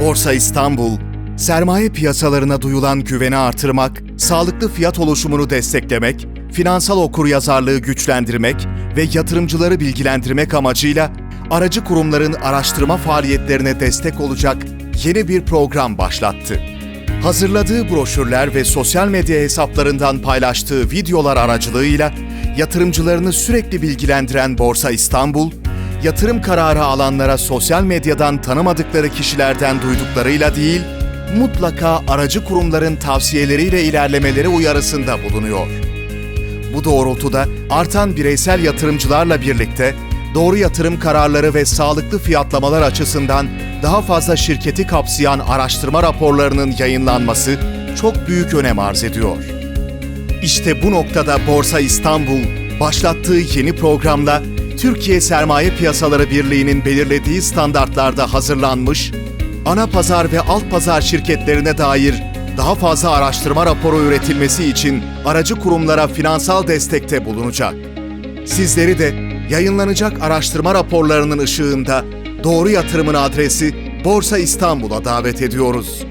Borsa İstanbul, sermaye piyasalarına duyulan güveni artırmak, sağlıklı fiyat oluşumunu desteklemek, finansal okuryazarlığı güçlendirmek ve yatırımcıları bilgilendirmek amacıyla aracı kurumların araştırma faaliyetlerine destek olacak yeni bir program başlattı. Hazırladığı broşürler ve sosyal medya hesaplarından paylaştığı videolar aracılığıyla yatırımcılarını sürekli bilgilendiren Borsa İstanbul, yatırım kararı alanlara sosyal medyadan tanımadıkları kişilerden duyduklarıyla değil, mutlaka aracı kurumların tavsiyeleriyle ilerlemeleri uyarısında bulunuyor. Bu doğrultuda artan bireysel yatırımcılarla birlikte doğru yatırım kararları ve sağlıklı fiyatlamalar açısından daha fazla şirketi kapsayan araştırma raporlarının yayınlanması çok büyük önem arz ediyor. İşte bu noktada Borsa İstanbul başlattığı yeni programla Türkiye Sermaye Piyasaları Birliği'nin belirlediği standartlarda hazırlanmış, ana pazar ve alt pazar şirketlerine dair daha fazla araştırma raporu üretilmesi için aracı kurumlara finansal destekte bulunacak. Sizleri de yayınlanacak araştırma raporlarının ışığında doğru yatırımın adresi Borsa İstanbul'a davet ediyoruz.